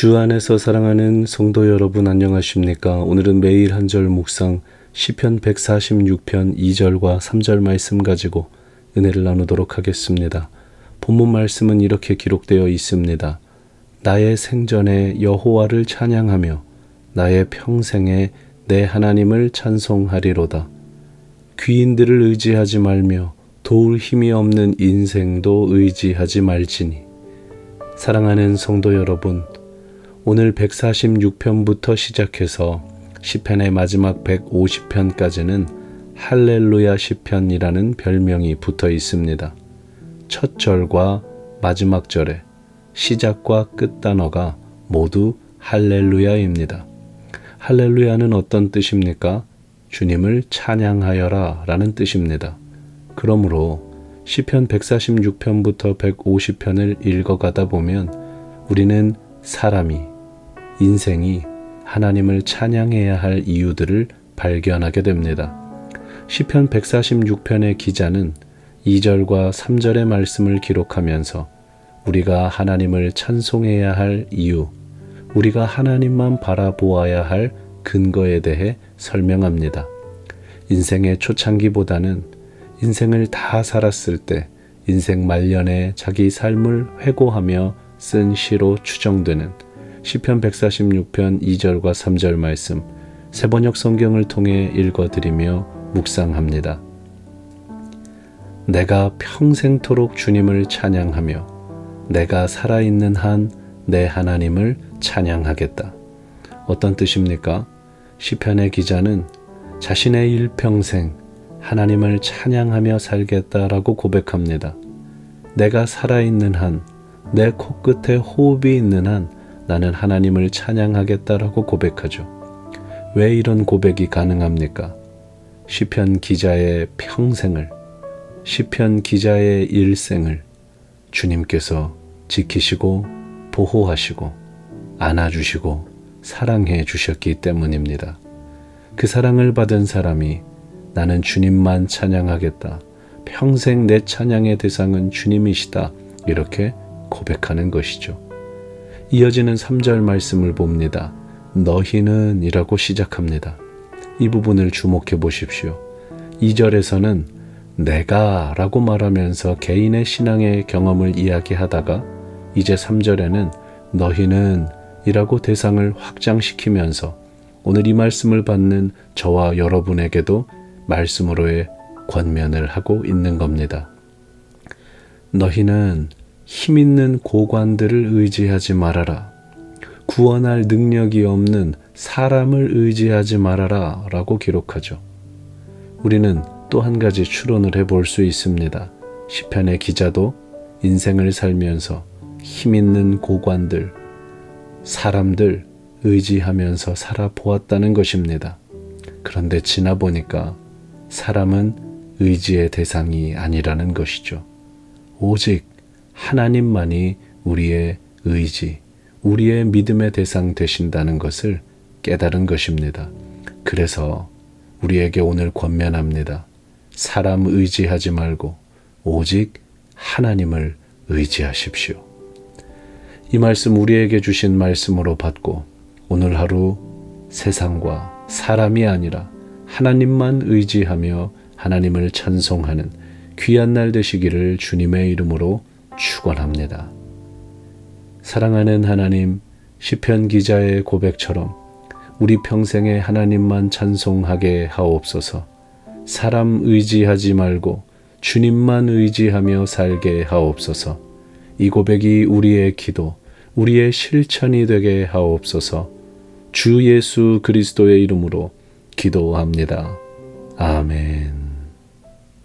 주 안에서 사랑하는 성도 여러분 안녕하십니까? 오늘은 매일 한 절 묵상 시편 146편 2절과 3절 말씀 가지고 은혜를 나누도록 하겠습니다. 본문 말씀은 이렇게 기록되어 있습니다. 나의 생전에 여호와를 찬양하며 나의 평생에 내 하나님을 찬송하리로다. 귀인들을 의지하지 말며 도울 힘이 없는 인생도 의지하지 말지니. 사랑하는 성도 여러분, 오늘 146편부터 시작해서 시편의 마지막 150편까지는 할렐루야 시편이라는 별명이 붙어 있습니다. 첫 절과 마지막 절에 시작과 끝 단어가 모두 할렐루야입니다. 할렐루야는 어떤 뜻입니까? 주님을 찬양하여라 라는 뜻입니다. 그러므로 시편 146편부터 150편을 읽어가다 보면 우리는 사람이 인생이 하나님을 찬양해야 할 이유들을 발견하게 됩니다. 시편 146편의 기자는 2절과 3절의 말씀을 기록하면서 우리가 하나님을 찬송해야 할 이유, 우리가 하나님만 바라보아야 할 근거에 대해 설명합니다. 인생의 초창기보다는 인생을 다 살았을 때 인생 말년에 자기 삶을 회고하며 쓴 시로 추정되는 시편 146편 2절과 3절 말씀 세번역 성경을 통해 읽어드리며 묵상합니다. 내가 평생토록 주님을 찬양하며 내가 살아있는 한 내 하나님을 찬양하겠다. 어떤 뜻입니까? 시편의 기자는 자신의 일평생 하나님을 찬양하며 살겠다라고 고백합니다. 내가 살아있는 한, 내 코끝에 호흡이 있는 한 나는 하나님을 찬양하겠다라고 고백하죠. 왜 이런 고백이 가능합니까? 시편 기자의 평생을, 시편 기자의 일생을 주님께서 지키시고 보호하시고 안아주시고 사랑해 주셨기 때문입니다. 그 사랑을 받은 사람이 나는 주님만 찬양하겠다. 평생 내 찬양의 대상은 주님이시다. 이렇게 고백하는 것이죠. 이어지는 3절 말씀을 봅니다. 너희는 이라고 시작합니다. 이 부분을 주목해 보십시오. 2절에서는 내가 라고 말하면서 개인의 신앙의 경험을 이야기하다가 이제 3절에는 너희는 이라고 대상을 확장시키면서 오늘 이 말씀을 받는 저와 여러분에게도 말씀으로의 권면을 하고 있는 겁니다. 너희는 힘 있는 고관들을 의지하지 말아라. 구원할 능력이 없는 사람을 의지하지 말아라. 라고 기록하죠. 우리는 또 한 가지 추론을 해볼 수 있습니다. 시편의 기자도 인생을 살면서 힘 있는 고관들, 사람들 의지하면서 살아보았다는 것입니다. 그런데 지나 보니까 사람은 의지의 대상이 아니라는 것이죠. 오직 하나님만이 우리의 의지, 우리의 믿음의 대상 되신다는 것을 깨달은 것입니다. 그래서 우리에게 오늘 권면합니다. 사람 의지하지 말고 오직 하나님을 의지하십시오. 이 말씀 우리에게 주신 말씀으로 받고 오늘 하루 세상과 사람이 아니라 하나님만 의지하며 하나님을 찬송하는 귀한 날 되시기를 주님의 이름으로 축원합니다. 사랑하는 하나님, 시편 기자의 고백처럼 우리 평생에 하나님만 찬송하게 하옵소서. 사람 의지하지 말고 주님만 의지하며 살게 하옵소서. 이 고백이 우리의 기도, 우리의 실천이 되게 하옵소서. 주 예수 그리스도의 이름으로 기도합니다. 아멘.